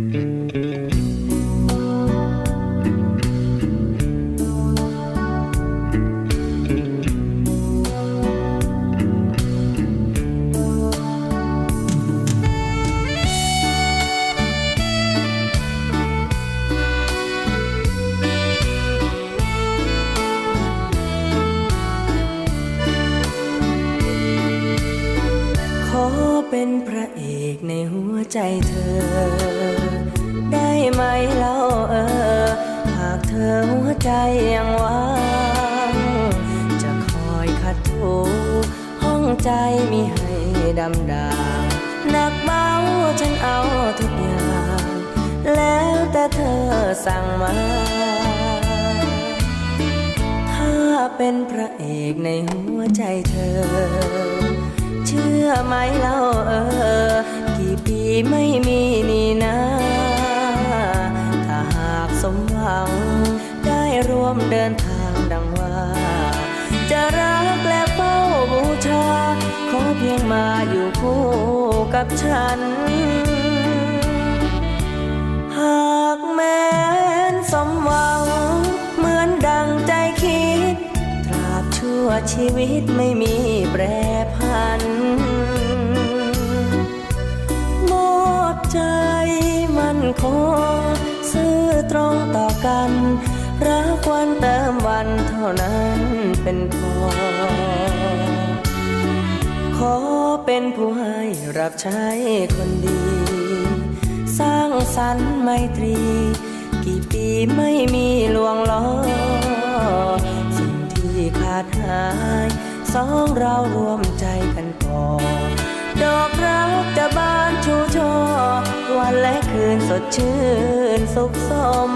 ข เป็นพระเอกในหัวใจเธอ ได้ไหมเล่าเออ หากเธอหัวใจยังว่างจะคอยขัดถูห้องใจมีให้ดำดางหนักเบาฉันเอาทุกอย่าง แล้วแต่เธอสั่งมาถ้าเป็นพระเอกในหัวใจเธอ เชื่อไหมเล่าเออ กี่ปีไม่มีนี่นะถ้าหากสมหวัง ได้ร่วมเดินทางดังว่า จะรักและเฝ้าบูชา ขอเพียงมาอยู่คู่กับฉัน ชีวิตไม่มีแปรพัน มอบใจมันคงซื่อตรงต่อกัน รักวันเติมวันเท่านั้นเป็นพอ ขอเป็นผู้ให้รับใช้คนดี สร้างสรรค์ไมตรี กี่ปีไม่มีลวงล้อ ขาดหาย สองเรารวมใจกันก่อดอกรักจะบานชูช่อวันและคืนสดชื่นสุขสม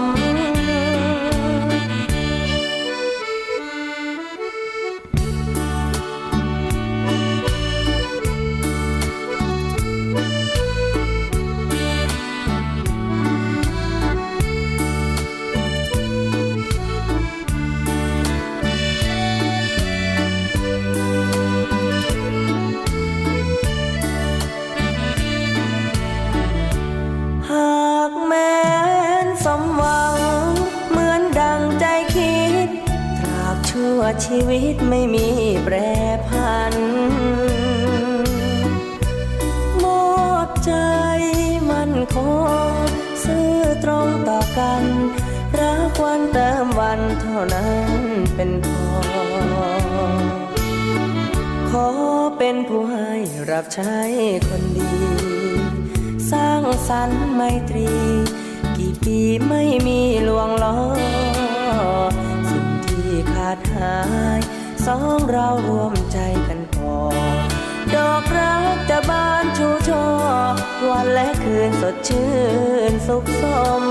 หวัง เหมือนดังใจคิด ตราบชั่วชีวิตไม่มีแปรพันมอบใจมันคง ซื่อตรงต่อกัน รักวันเติมวันเท่านั้นเป็นพอขอเป็นผู้ให้รับใช้คนดี สร้างสรรค์ไมตรี กี่ปีไม่มีลวงล้อ สิ่งที่ขาดหาย สองเรารวมใจกันพอ ดอกรักจะบานชูช่อวันและคืนสดชื่นสุขสม